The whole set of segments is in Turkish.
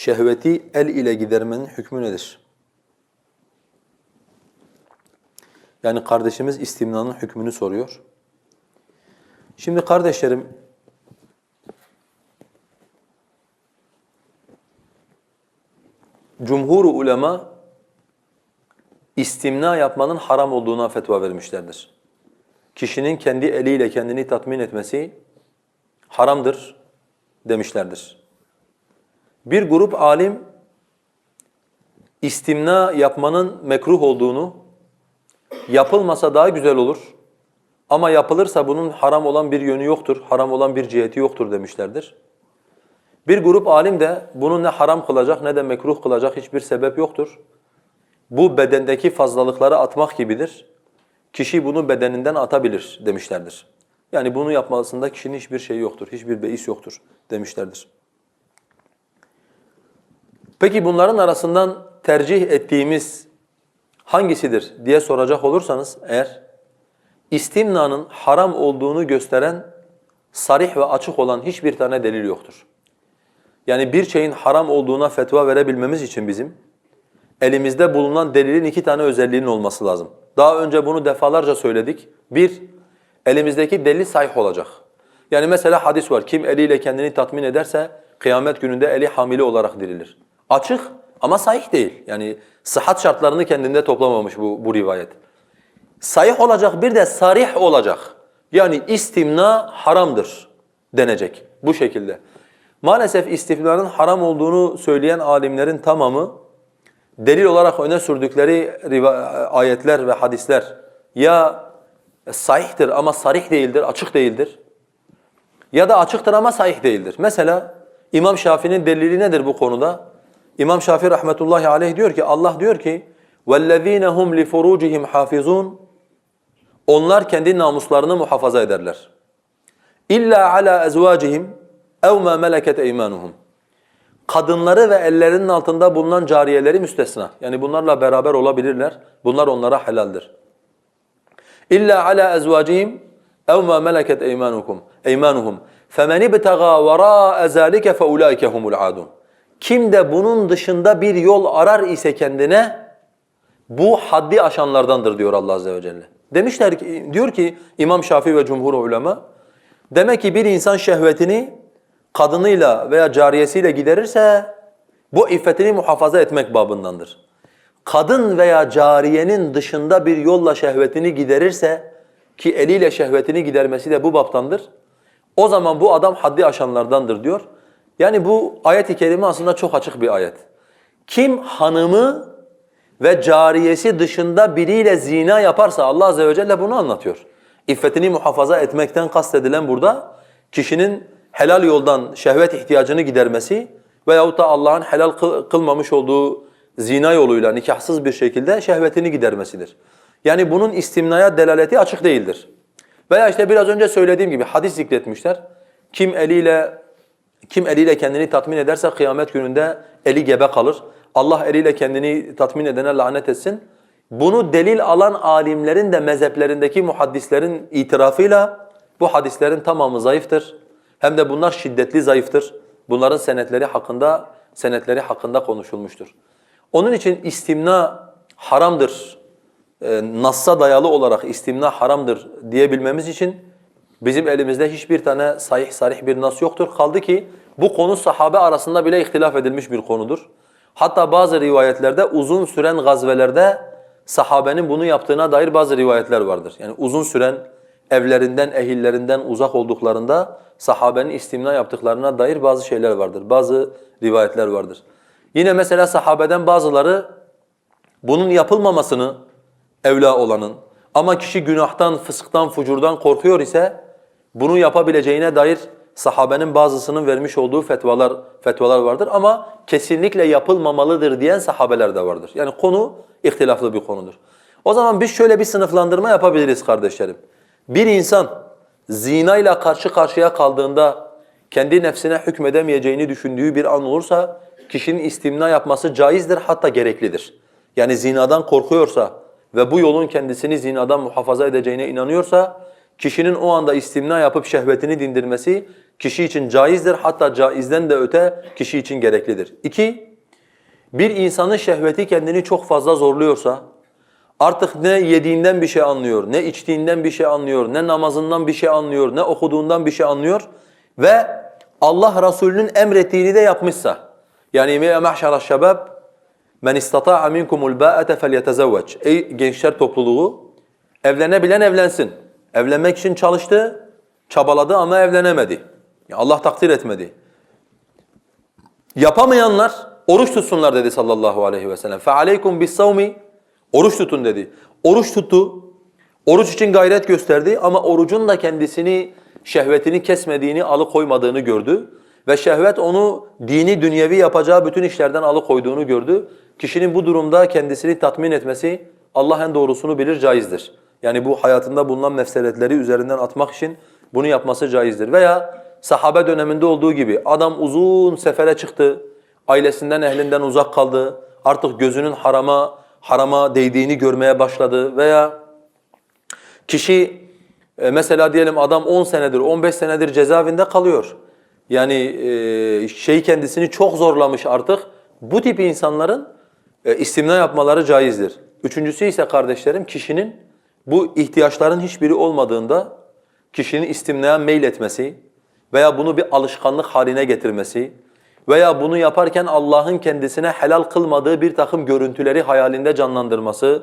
şehveti el ile gidermenin hükmü nedir? Yani kardeşimiz istimnanın hükmünü soruyor. Şimdi kardeşlerim, cumhur ulema istimna yapmanın haram olduğuna fetva vermişlerdir. Kişinin kendi eliyle kendini tatmin etmesi haramdır demişlerdir. Bir grup alim istimna yapmanın mekruh olduğunu, yapılmasa daha güzel olur ama yapılırsa bunun haram olan bir yönü yoktur, haram olan bir ciheti yoktur demişlerdir. Bir grup alim de bunu ne haram kılacak ne de mekruh kılacak hiçbir sebep yoktur. Bu bedendeki fazlalıkları atmak gibidir. Kişi bunu bedeninden atabilir demişlerdir. Yani bunu yapmasında kişinin hiçbir şeyi yoktur, hiçbir beis yoktur demişlerdir. Peki bunların arasından tercih ettiğimiz hangisidir diye soracak olursanız eğer istimnanın haram olduğunu gösteren sarih ve açık olan hiçbir tane delil yoktur. Yani bir şeyin haram olduğuna fetva verebilmemiz için bizim elimizde bulunan delilin iki tane özelliğinin olması lazım. Daha önce bunu defalarca söyledik. Bir, elimizdeki delil sahih olacak. Yani mesela hadis var, kim eliyle kendini tatmin ederse kıyamet gününde eli hamile olarak dirilir. Açık ama sahih değil. Yani sıhhat şartlarını kendinde toplamamış bu, bu rivayet. Sahih olacak bir de sarih olacak. Yani istimna haramdır denecek bu şekilde. Maalesef istimnanın haram olduğunu söyleyen alimlerin tamamı delil olarak öne sürdükleri ayetler ve hadisler ya sahihtir ama sarih değildir, açık değildir. Ya da açıktır ama sahih değildir. Mesela İmam Şafii'nin delili nedir bu konuda? İmam Şafii rahmetullahi aleyh diyor ki Allah diyor ki وَالَّذ۪ينَ هُمْ لِفُرُوجِهِمْ حَافِظُونَ Onlar kendi namuslarını muhafaza ederler. İlla ala ezvacihim ev ma meleket eymanuhum. Kadınları ve ellerinin altında bulunan cariyeleri müstesna. Yani bunlarla beraber olabilirler. Bunlar onlara helaldir. İlla ala ezvacihim ev ma meleket eymanukum. Eymanuhum. Femen ibtaga vera'a zalika fe ulaike humul adun. Kim de bunun dışında bir yol arar ise kendine bu haddi aşanlardandır diyor Allah azze ve celle. Demişler ki diyor ki İmam Şafii ve cumhur ulema demek ki bir insan şehvetini kadınıyla veya cariyesiyle giderirse bu iffetini muhafaza etmek babındandır. Kadın veya cariyenin dışında bir yolla şehvetini giderirse ki eliyle şehvetini gidermesi de bu baptandır. O zaman bu adam haddi aşanlardandır diyor. Yani bu ayet-i kerime aslında çok açık bir ayet. Kim hanımı ve cariyesi dışında biriyle zina yaparsa Allah azze ve celle bunu anlatıyor. İffetini muhafaza etmekten kastedilen burada kişinin helal yoldan şehvet ihtiyacını gidermesi veyahut da Allah'ın helal kılmamış olduğu zina yoluyla nikahsız bir şekilde şehvetini gidermesidir. Yani bunun istimnaya delaleti açık değildir. Veya işte biraz önce söylediğim gibi hadis zikretmişler. Kim eliyle kim eliyle kendini tatmin ederse kıyamet gününde eli gebe kalır. Allah eliyle kendini tatmin edene lanet etsin. Bunu delil alan alimlerin de mezheplerindeki muhaddislerin itirafıyla bu hadislerin tamamı zayıftır. Hem de bunlar şiddetli zayıftır. Bunların senetleri hakkında senetleri hakkında konuşulmuştur. Onun için istimna haramdır. E, Nassa dayalı olarak istimna haramdır diyebilmemiz için bizim elimizde hiçbir tane sahih sarih bir nas yoktur. Kaldı ki bu konu sahabe arasında bile ihtilaf edilmiş bir konudur. Hatta bazı rivayetlerde uzun süren gazvelerde sahabenin bunu yaptığına dair bazı rivayetler vardır. Yani uzun süren evlerinden, ehillerinden uzak olduklarında sahabenin istimna yaptıklarına dair bazı şeyler vardır. Bazı rivayetler vardır. Yine mesela sahabeden bazıları bunun yapılmamasını evla olanın ama kişi günahtan, fısktan, fucurdan korkuyor ise bunu yapabileceğine dair sahabenin bazısının vermiş olduğu fetvalar fetvalar vardır ama kesinlikle yapılmamalıdır diyen sahabeler de vardır. Yani konu ihtilaflı bir konudur. O zaman biz şöyle bir sınıflandırma yapabiliriz kardeşlerim. Bir insan zina ile karşı karşıya kaldığında kendi nefsine hükmedemeyeceğini düşündüğü bir an olursa kişinin istimna yapması caizdir hatta gereklidir. Yani zinadan korkuyorsa ve bu yolun kendisini zinadan muhafaza edeceğine inanıyorsa kişinin o anda istimna yapıp şehvetini dindirmesi kişi için caizdir. Hatta caizden de öte kişi için gereklidir. İki, bir insanın şehveti kendini çok fazla zorluyorsa, artık ne yediğinden bir şey anlıyor, ne içtiğinden bir şey anlıyor, ne namazından bir şey anlıyor, ne okuduğundan bir şey anlıyor ve Allah Resulü'nün emrettiğini de yapmışsa, yani ya mahşara şebab men istata'a minkumul ba'ate felyetezevveç. Ey gençler topluluğu, evlenebilen evlensin. Evlenmek için çalıştı, çabaladı ama evlenemedi. Ya Allah takdir etmedi. Yapamayanlar oruç tutsunlar dedi sallallahu aleyhi ve sellem. فَعَلَيْكُمْ بِالصَّوْمِ Oruç tutun dedi. Oruç tuttu. Oruç için gayret gösterdi ama orucun da kendisini, şehvetini kesmediğini, alıkoymadığını gördü. Ve şehvet onu dini, dünyevi yapacağı bütün işlerden alıkoyduğunu gördü. Kişinin bu durumda kendisini tatmin etmesi Allah en doğrusunu bilir, caizdir. Yani bu hayatında bulunan mefseletleri üzerinden atmak için bunu yapması caizdir. Veya sahabe döneminde olduğu gibi adam uzun sefere çıktı, ailesinden, ehlinden uzak kaldı, artık gözünün harama, harama değdiğini görmeye başladı veya kişi e, mesela diyelim adam 10 senedir, 15 senedir cezaevinde kalıyor. Yani e, şey kendisini çok zorlamış artık. Bu tip insanların e, istimna yapmaları caizdir. Üçüncüsü ise kardeşlerim kişinin bu ihtiyaçların hiçbiri olmadığında kişinin istimnaya meyletmesi veya bunu bir alışkanlık haline getirmesi veya bunu yaparken Allah'ın kendisine helal kılmadığı bir takım görüntüleri hayalinde canlandırması,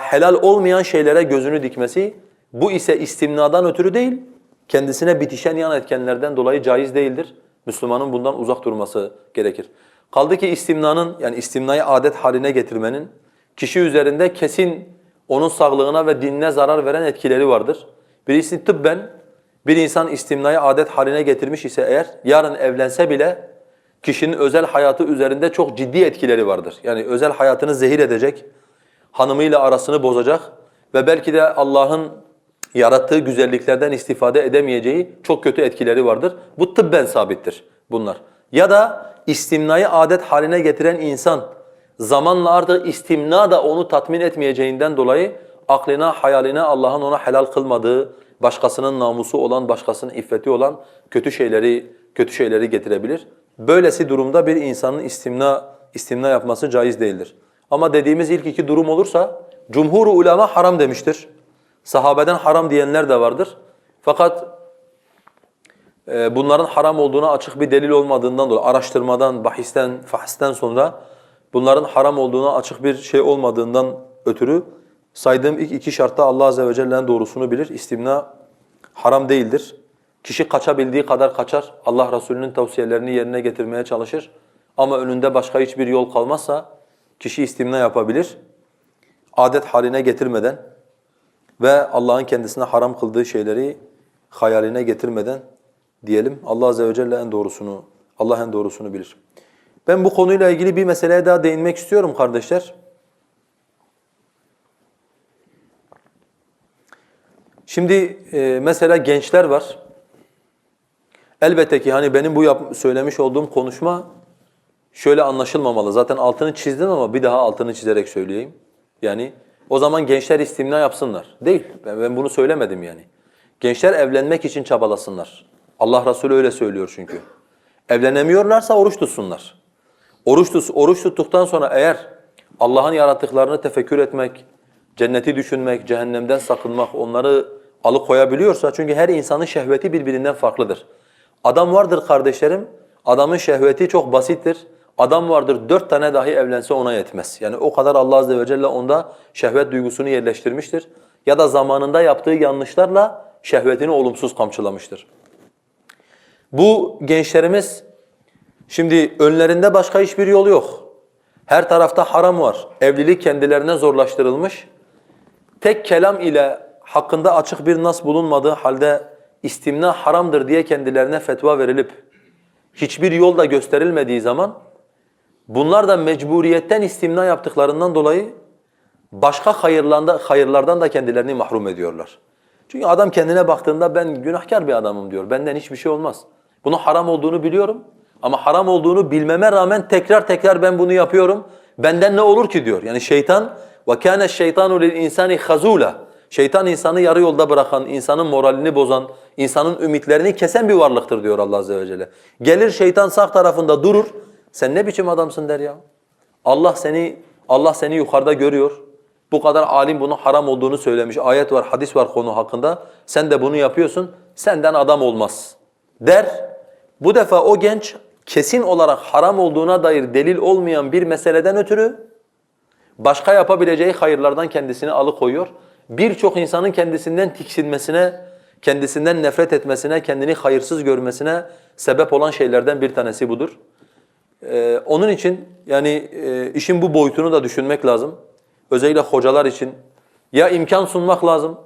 helal olmayan şeylere gözünü dikmesi, bu ise istimnadan ötürü değil, kendisine bitişen yan etkenlerden dolayı caiz değildir. Müslümanın bundan uzak durması gerekir. Kaldı ki istimnanın yani istimnayı adet haline getirmenin kişi üzerinde kesin onun sağlığına ve dinine zarar veren etkileri vardır. Birisi tıbben bir insan istimnayı adet haline getirmiş ise eğer yarın evlense bile kişinin özel hayatı üzerinde çok ciddi etkileri vardır. Yani özel hayatını zehir edecek, hanımıyla arasını bozacak ve belki de Allah'ın yarattığı güzelliklerden istifade edemeyeceği çok kötü etkileri vardır. Bu tıbben sabittir bunlar. Ya da istimnayı adet haline getiren insan zamanla artık istimna da onu tatmin etmeyeceğinden dolayı aklına, hayaline Allah'ın ona helal kılmadığı, başkasının namusu olan, başkasının iffeti olan kötü şeyleri kötü şeyleri getirebilir. Böylesi durumda bir insanın istimna istimna yapması caiz değildir. Ama dediğimiz ilk iki durum olursa cumhur ulema haram demiştir. Sahabeden haram diyenler de vardır. Fakat e, bunların haram olduğuna açık bir delil olmadığından dolayı araştırmadan, bahisten, fahisten sonra bunların haram olduğuna açık bir şey olmadığından ötürü saydığım ilk iki şartta Allah azze ve celle'nin doğrusunu bilir. İstimna haram değildir. Kişi kaçabildiği kadar kaçar. Allah Resulü'nün tavsiyelerini yerine getirmeye çalışır. Ama önünde başka hiçbir yol kalmazsa kişi istimna yapabilir. Adet haline getirmeden ve Allah'ın kendisine haram kıldığı şeyleri hayaline getirmeden diyelim. Allah azze ve celle en doğrusunu Allah en doğrusunu bilir. Ben bu konuyla ilgili bir meseleye daha değinmek istiyorum kardeşler. Şimdi e, mesela gençler var. Elbette ki hani benim bu yap söylemiş olduğum konuşma şöyle anlaşılmamalı. Zaten altını çizdim ama bir daha altını çizerek söyleyeyim. Yani o zaman gençler istimna yapsınlar. Değil. Ben, ben bunu söylemedim yani. Gençler evlenmek için çabalasınlar. Allah Resulü öyle söylüyor çünkü. Evlenemiyorlarsa oruç tutsunlar. Oruç, tut, oruç tuttuktan sonra eğer Allah'ın yarattıklarını tefekkür etmek, cenneti düşünmek, cehennemden sakınmak, onları alıkoyabiliyorsa çünkü her insanın şehveti birbirinden farklıdır. Adam vardır kardeşlerim, adamın şehveti çok basittir. Adam vardır dört tane dahi evlense ona yetmez. Yani o kadar Allah azze ve celle onda şehvet duygusunu yerleştirmiştir. Ya da zamanında yaptığı yanlışlarla şehvetini olumsuz kamçılamıştır. Bu gençlerimiz şimdi önlerinde başka hiçbir yol yok. Her tarafta haram var. Evlilik kendilerine zorlaştırılmış. Tek kelam ile hakkında açık bir nas bulunmadığı halde istimna haramdır diye kendilerine fetva verilip hiçbir yol da gösterilmediği zaman bunlar da mecburiyetten istimna yaptıklarından dolayı başka hayırlardan, hayırlardan da kendilerini mahrum ediyorlar. Çünkü adam kendine baktığında ben günahkar bir adamım diyor. Benden hiçbir şey olmaz. Bunun haram olduğunu biliyorum ama haram olduğunu bilmeme rağmen tekrar tekrar ben bunu yapıyorum. Benden ne olur ki diyor. Yani şeytan وَكَانَ الشَّيْطَانُ لِلْاِنسَانِ خَزُولًا Şeytan insanı yarı yolda bırakan, insanın moralini bozan, insanın ümitlerini kesen bir varlıktır diyor Allah azze ve celle. Gelir şeytan sağ tarafında durur. Sen ne biçim adamsın der ya. Allah seni Allah seni yukarıda görüyor. Bu kadar alim bunun haram olduğunu söylemiş. Ayet var, hadis var konu hakkında. Sen de bunu yapıyorsun. Senden adam olmaz. Der. Bu defa o genç kesin olarak haram olduğuna dair delil olmayan bir meseleden ötürü başka yapabileceği hayırlardan kendisini alıkoyuyor. Birçok insanın kendisinden tiksinmesine, kendisinden nefret etmesine, kendini hayırsız görmesine sebep olan şeylerden bir tanesi budur. Ee, onun için yani e, işin bu boyutunu da düşünmek lazım. Özellikle hocalar için ya imkan sunmak lazım,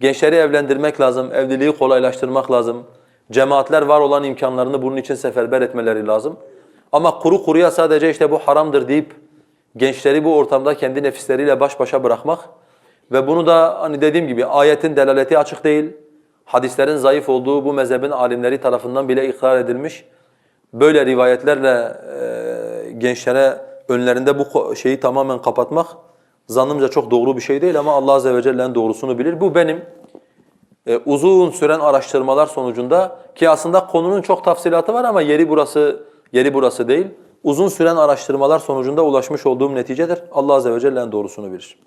gençleri evlendirmek lazım, evliliği kolaylaştırmak lazım. Cemaatler var olan imkanlarını bunun için seferber etmeleri lazım. Ama kuru kuruya sadece işte bu haramdır deyip gençleri bu ortamda kendi nefisleriyle baş başa bırakmak ve bunu da hani dediğim gibi ayetin delaleti açık değil, hadislerin zayıf olduğu bu mezhebin alimleri tarafından bile ikrar edilmiş. Böyle rivayetlerle e, gençlere önlerinde bu şeyi tamamen kapatmak zannımca çok doğru bir şey değil ama Allah azze ve celle'nin doğrusunu bilir. Bu benim e, uzun süren araştırmalar sonucunda ki aslında konunun çok tafsilatı var ama yeri burası yeri burası değil. Uzun süren araştırmalar sonucunda ulaşmış olduğum neticedir. Allah azze ve celle'nin doğrusunu bilir.